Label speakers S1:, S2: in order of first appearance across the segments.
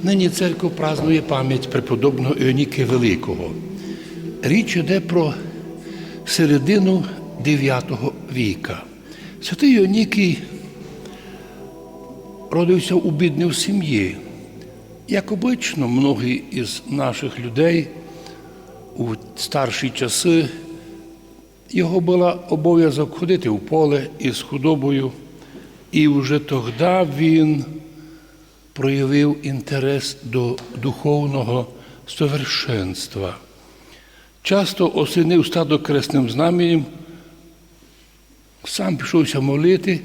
S1: Нині церква празнує пам'ять преподобного Іоніки Великого. Річ йде про середину 9 віка. Святий Іонікій родився у бідній сім'ї. Як обично, многі із наших людей у старші часи його була обов'язок ходити в поле із худобою, і вже тоді він проявив інтерес до духовного совершенства. Часто осінив стадо кресним знаменем, сам пішовся молити,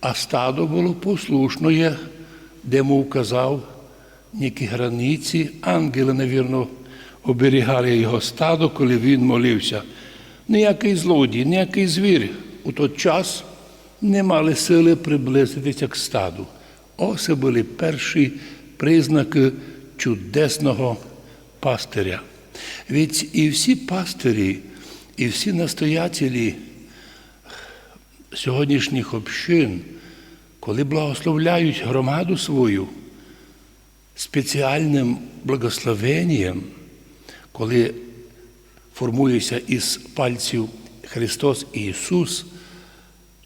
S1: а стадо було послушне, де му вказав ніякі границі. Ангели, навірно, оберігали його стадо, коли він молився. Ніякий злодій, ніякий звір у той час не мали сили приблизитися к стаду. Ось були перші признаки чудесного пастиря. Ведь і всі пастирі, і всі настоятелі сьогоднішніх общин, коли благословляють громаду свою спеціальним благословенням, коли формується із пальців Христос і Ісус,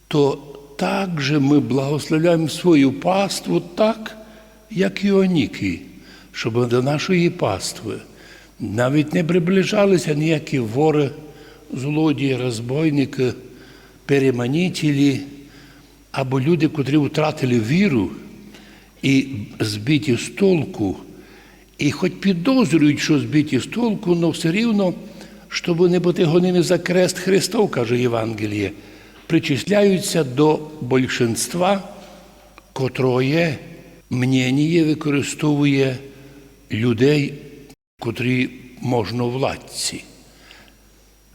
S1: то так же ми благословляємо свою паству так, як і оніки, щоб до нашої пастви навіть не приближалися ніякі вори, злодії, розбойники, переманітелі або люди, котрі втратили віру і збиті з толку, і хоч підозрюють, що збиті з толку, але все рівно, щоб не бути гоними за крест Христов, каже Євангеліє, причисляються до большинства, котроє мнення використовує людей, котрі можновладці.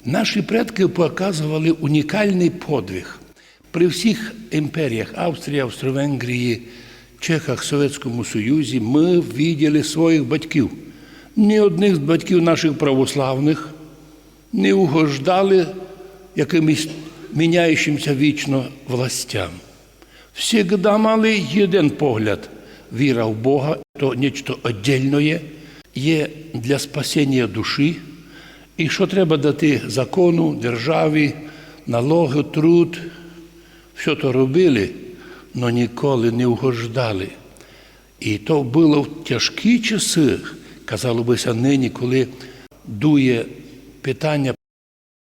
S1: Наші предки показували унікальний подвиг. При всіх імперіях Австрії, Австро-Венгрії, Чехах, Совєтському Союзі ми виділи своїх батьків. Ні одних з батьків наших православних не угождали якимось міняючимся вічно властям. Всегда мали один погляд. Віра в Бога то нечто віддільне, є для спасіння душі, і що треба дати закону, державі, налоги, труд. Все то робили, але ніколи не угождали. І то було в тяжкі часи, казало бися нині, коли дує питання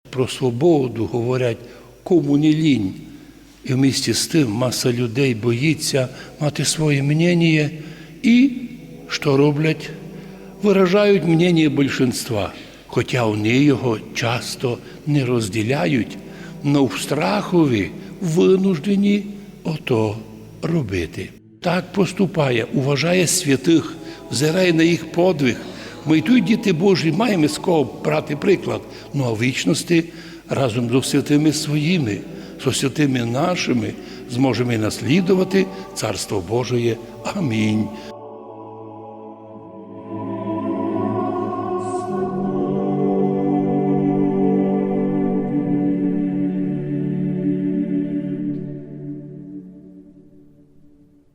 S1: про свободу, говорять, кому не лінь. І в місті з тим маса людей боїться мати своє мнення і що роблять? Виражають мнення більшинства, хоча вони його часто не розділяють, але в страхові винуждені ото робити. Так поступає, уважає святих, взирає на їх подвиг. Ми й тут, діти Божі, маємо з кого брати приклад, ну а в вічності разом з святими своїми, з святими нашими зможемо наслідувати Царство Божеє. Амінь.